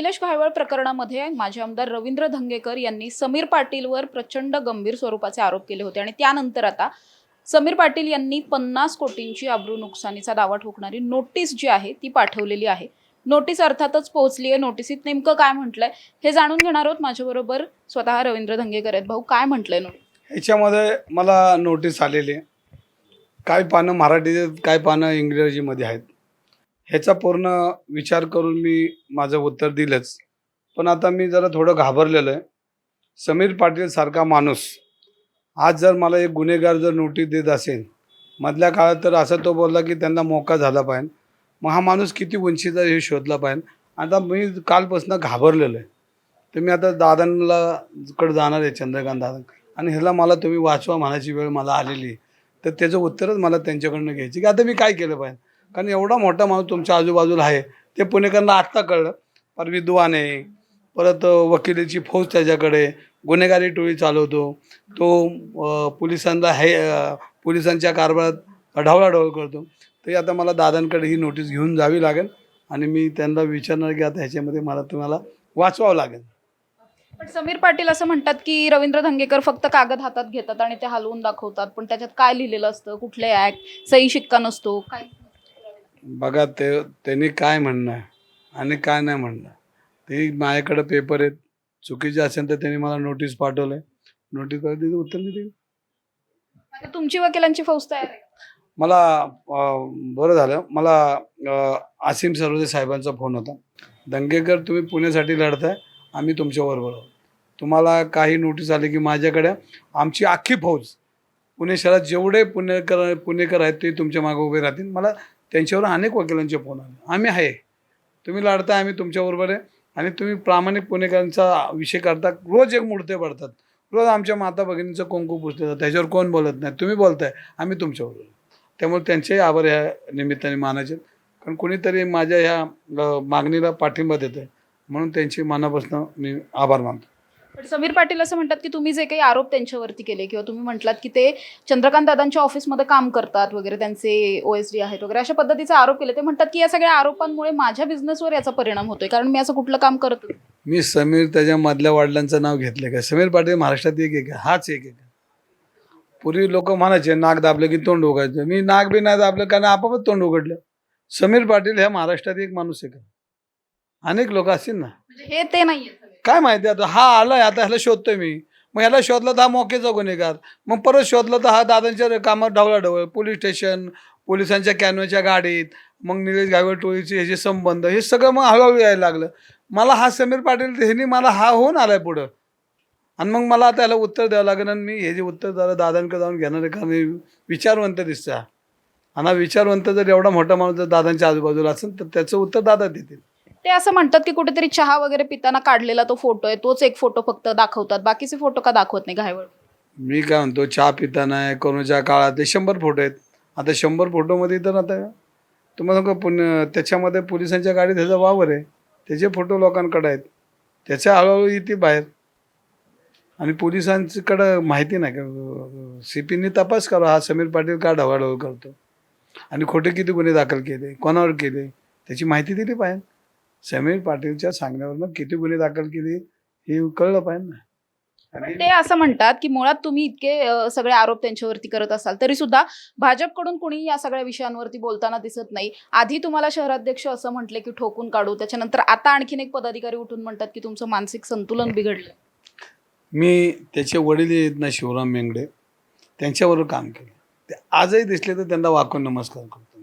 निलेश घायवळ प्रकरणामध्ये माजी आमदार रवींद्र धंगेकर यांनी समीर पाटीलवर प्रचंड गंभीर स्वरूपाचे आरोप केले होते. आणि त्यानंतर आता समीर पाटील यांनी पन्नास कोटींची अब्रू नुकसानीचा दावा ठोकणारी नोटीस जी आहे ती पाठवलेली आहे. नोटीस अर्थातच पोहोचली आहे. नोटीसीत नेमकं काय म्हटलंय हे जाणून घेणार आहोत. माझ्याबरोबर स्वतः रवींद्र धंगेकर आहेत. भाऊ काय म्हटलंय नोटीस? ह्याच्यामध्ये मला नोटीस आलेली आहे. काय पानं मराठीत काय पानं इंग्रजीमध्ये आहेत. ह्याचा पूर्ण विचार करून मी माझं उत्तर दिलंच. पण आता मी जरा थोडं घाबरलेलं आहे. समीर पाटील सारखा माणूस. आज जर मला एक गुन्हेगार जर नोटीस देत असेल मधल्या काळात तर असं तो बोलला की त्यांना मोका झाला पाहिजे. मग हा माणूस किती उंचीचा हे शोधला पाहिजे. आता मी कालपासून घाबरलेलो आहे. तर मी आता दादांना कडे जाणार आहे चंद्रकांत दादा. आणि ह्याला मला तुम्ही वाचवा म्हणायची वेळ मला आलेली तर त्याचं उत्तरच मला त्यांच्याकडनं घ्यायची की आता मी काय केलं पाहिजे? कारण एवढा मोठा माणूस तुमच्या आजूबाजूला आहे. ते पुणेकरांना आत्ता कळलं. पर विद्वान आहे. परत वकिलीची फौज त्याच्याकडे. गुन्हेगारी टोळी चालवतो. तो पोलिसांना हे पोलिसांच्या कारभारात ढवळाढवळ करतो. तरी आता मला दादांकडे ही नोटीस घेऊन जावी लागेल आणि मी त्यांना विचारणार की आता ह्याच्यामध्ये मला तुम्हाला वाचवावं लागेल. पण समीर पाटील असं म्हणतात की रवींद्र धंगेकर फक्त कागद हातात घेतात आणि ते हलवून दाखवतात. पण त्याच्यात काय लिहिलेलं असतं? कुठले ऍक्ट सही शिक्का नसतो. काय? बघा ते त्यांनी काय म्हणणं आहे आणि काय नाही म्हणणं ते माझ्याकडे पेपर आहेत. चुकीचे असेल तर त्यांनी मला नोटीस पाठवलं आहे नोटीस पाठवली उत्तर आता तुमची वकिलांची फौज तयार आहे. मला अं, बरं झालं. मला अं, आसिम सरोदे साहेबांचा फोन होता. दंगेकर तुम्ही पुण्यासाठी लढताय. आम्ही तुमच्याबरोबर आहोत. तुम्हाला काही नोटीस आली की माझ्याकडे आमची अख्खी फौज पुणे शहरात जेवढे पुणेकर पुणेकर आहेत ते तुमच्या मागे उभे राहतील. मला त्यांच्यावर अनेक वकिलांचे फोन आले. आम्ही आहे. तुम्ही लढता आम्ही तुमच्याबरोबर आहे. आणि तुम्ही प्रामाणिक पुणेकरांचा विषय करता. रोज एक मूर्ते पडतात. रोज आमच्या माता भगिनीचं कुंकू पुसलं जातं त्याच्यावर कोण बोलत नाही. तुम्ही बोलताय. आम्ही तुमच्याबरोबर त्यामुळे त्यांचेही आभार ह्या निमित्ताने मानायचे. कारण कोणीतरी माझ्या ह्या मागणीला पाठिंबा देत आहे म्हणून त्यांची मनापासून मी आभार मानतो. पण समीर पाटील असं म्हणतात की तुम्ही जे काही आरोप त्यांच्यावरती केले किंवा तुम्ही म्हटलात की ते चंद्रकांत दादांच्या ऑफिसमध्ये काम करतात वगैरे त्यांचे ओएसडी आहेत वगैरे अशा पद्धतीचे आरोप केले. ते म्हणतात की या सगळ्या आरोपांमुळे माझ्या बिझनेसवर याचा परिणाम होतोय. कारण मी असं कुठलं काम करत नाही. मी समीर त्याच्या मधल्या वडिलांचं नाव घेतलं का? समीर पाटील महाराष्ट्रात एक एक आहे. हाच एक एक आहे. पूर्वी लोक म्हणायचे नाक दाबलं की तोंड उघडायचं. मी नाक बी नाही दाबलं कारण आपापच तोंड उघडलं. समीर पाटील ह्या महाराष्ट्रात एक माणूस आहे का? अनेक लोक असतील ना? म्हणजे हे ते नाहीये. काय माहिती आता? हा आलाय आता ह्याला शोधतोय मी. मग ह्याला शोधलं तर हा मोकेचा गुन्हेगार मग परत शोधलं तर हा दादांच्या कामात ढवळाढवळ. पोलीस स्टेशन पोलिसांच्या कॅनव्याच्या गाडीत मग निलेश गायवळ टोळीचे ह्याचे संबंध हे सगळं मग हळूहळू यायला लागलं. मला हा समीर पाटील ह्यांनी मला हा होऊन आलाय पुढं. आणि मग मला आता ह्याला उत्तर द्यावं लागेल आणि मी हे जे उत्तर झालं दादांकडे जाऊन घेणार आहे कारण विचारवंत दिसतं आणि हा विचारवंत जर एवढा मोठा माणूस जर दादांच्या आजूबाजूला असेल तर त्याचं उत्तर दादा देतील. ते असं म्हणतात की कुठेतरी चहा वगैरे पिताना काढलेला तो फोटो आहे तोच एक फोटो फक्त दाखवतात. बाकीचे फोटो का दाखवत नाही घायवळ मी काय म्हणतो चहा पिताना आहे कोरोनाच्या काळात ते शंभर फोटो आहेत. आता शंभर फोटोमध्ये तर आता तुम्हाला सांगू पुन त्याच्यामध्ये पोलिसांच्या गाडीत ह्याचा वावर आहे. त्याचे फोटो लोकांकडे आहेत. त्याच्या हळूहळू येते बाहेर. आणि पोलिसांकडं माहिती नाही. का सी पीनी तपास करा हा समीर पाटील का ढवाढवळ करतो. आणि खोटे किती गुन्हे दाखल केले कोणावर केले त्याची माहिती दिली पाहिजे समीर पाटीलच्या सांगण्यावरनं किती गुन्हे दाखल केले हे कळलं पाहिजे ना. आणि ते असं म्हणतात की मुळात तुम्ही इतके सगळे आरोप त्यांच्यावरती करत असाल तरी सुद्धा भाजपकडून कुणी या सगळ्या विषयांवरती बोलताना दिसत नाही. आधी तुम्हाला शहराध्यक्ष असं म्हटले की ठोकून काढू त्याच्यानंतर आता आणखीन एक पदाधिकारी उठून म्हणतात की तुमचं मानसिक संतुलन बिघडलं. मी त्याचे वडील आहेत ना शिवराम मेंगडे त्यांच्याबरोबर काम केलं. ते आजही दिसले तर त्यांना वाकून नमस्कार करतो.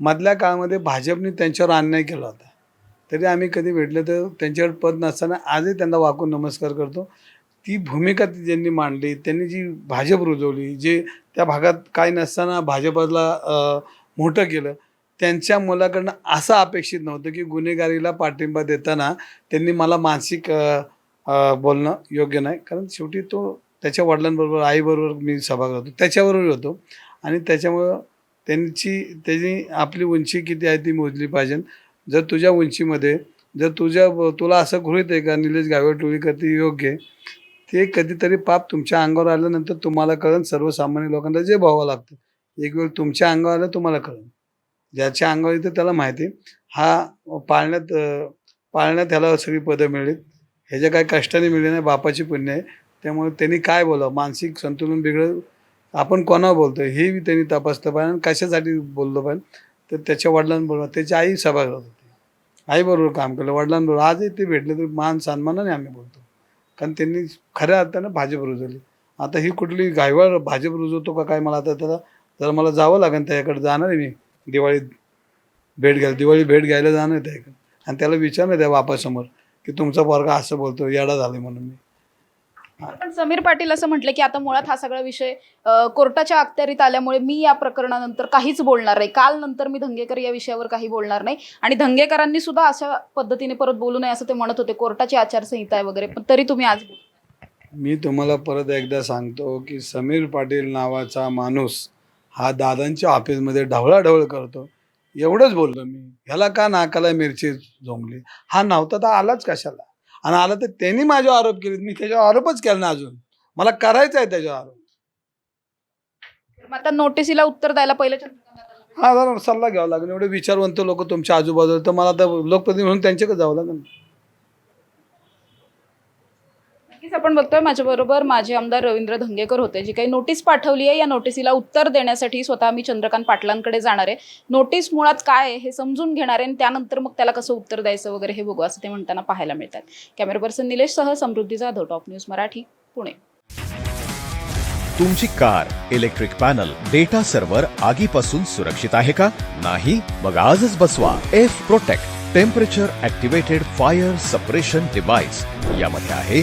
मधल्या काळामध्ये भाजपने त्यांच्यावर अन्याय केला होता. तरी आम्ही कधी भेटलं तर त्यांच्याकडे पद नसताना आजही त्यांना वाकून नमस्कार करतो. ती भूमिका ती ज्यांनी मांडली त्यांनी जी भाजप रुजवली जे त्या भागात काय नसताना भाजपला मोठं केलं त्यांच्या मुलाकडनं असं अपेक्षित नव्हतं की गुन्हेगारीला पाठिंबा देताना त्यांनी मला मानसिक बोलणं योग्य नाही. कारण शेवटी तो त्याच्या वडिलांबरोबर आईबरोबर मी सभा करतो त्याच्याबरोबर होतो. आणि त्याच्यामुळं त्यांची त्याची आपली उंची किती आहे ती मोजली पाहिजे. जर तुझ्या उंचीमध्ये जर तुझ्या तुला असं गृहित आहे का निलेश गायवळ टोळी योग्य आहे ते कधीतरी पाप तुमच्या अंगावर आल्यानंतर तुम्हाला कळन सर्वसामान्य लोकांना जे भावावं लागतं. एक वेळ तुमच्या अंगावर आलं तुम्हाला कळन ज्याच्या अंगावर येतं त्याला माहिती आहे. हा पाळण्यात पाळण्यात त्याला सगळी पदं मिळेल ह्याच्या काय कष्टाने मिळले नाही बापाची पुण्य आहे. त्यामुळे त्यांनी काय बोलावं? मानसिक संतुलन बिघडलं. आपण कोणावर बोलतो हे बी त्यांनी तपासलं पाहिजे आणि कशासाठी बोललो पाहिजे? तर त्याच्या वडिलांबरोबर त्याची आई सभागृहात होती. आईबरोबर काम केलं वडिलांबरोबर. आजही ते भेटले तर मान सन्मानाने आम्ही बोलतो. कारण त्यांनी खऱ्या अर्थानं भाजप रुजवली. आता ही कुठली घायवाळ भाजप रुजवतो का काय मला आता त्याला जर मला जावं लागेल त्याच्याकडे जाणार आहे मी. दिवाळीत भेट घ्यायला दिवाळी भेट घ्यायला जाणार आहे त्याच्याकडे. आणि त्याला विचारणार त्या बापासमोर की तुमचा पोरगा असं बोलतो येडा झाला म्हणून मी. पण समीर पाटील असं म्हटलं की आता मुळात हा सगळा विषय अ, कोर्टाच्या अखत्यारीत आल्यामुळे मी या प्रकरणानंतर काहीच बोलणार नाही. काल नंतर मी धंगेकर या विषयावर काही बोलणार नाही. आणि धंगेकरांनी सुद्धा अशा पद्धतीने परत बोलू नये असं ते म्हणत होते. कोर्टाची आचारसंहिता आहे वगैरे. पण तरी तुम्ही आज मी तुम्हाला परत एकदा सांगतो की समीर पाटील नावाचा माणूस हा दादांच्या ऑफिसमध्ये ढवळाढवळ करतो. एवढंच बोललो मी. ह्याला का नाकाला मिरची झोंबली हा नव्हता तर आलाच कशाला? आणि आला तर त्यांनी माझ्यावर आरोप केले. मी त्याच्यावर आरोपच केला ना अजून. मला करायचा आहे त्याच्यावर आरोप. मग आता नोटिसीला उत्तर द्यायला पहिले हा जरा सल्ला घ्यावा लागेल. एवढे विचारवंत लोक तुमच्या आजूबाजूला. तर मला तर लोकप्रतिनिधी म्हणून त्यांच्याकडे जावं लागेल. आपण बघतोय माझ्याबरोबर माझे आमदार रवींद्र धंगेकर होते जी काही नोटीस पाठवली आहे या नोटिसीला उत्तर देण्यासाठी स्वतः मी चंद्रकांत पाटलांकडे जाणार आहे. नोटीस मुळात काय आहे हे समजून घेणार आहे आणि त्यानंतर मग त्याला कसं उत्तर द्यायचं वगैरे हे बघू असं ते म्हणताना पाहायला मिळतात. कॅमेरा पर्सन निलेश सह समृद्धी जाधव टॉप न्यूज मराठी पुणे. तुमची car electric panel data server आगीपासून सुरक्षित आहे का? नाही? मग आजच बसवा. F protect temperature activated fire suppression device यामध्ये आहे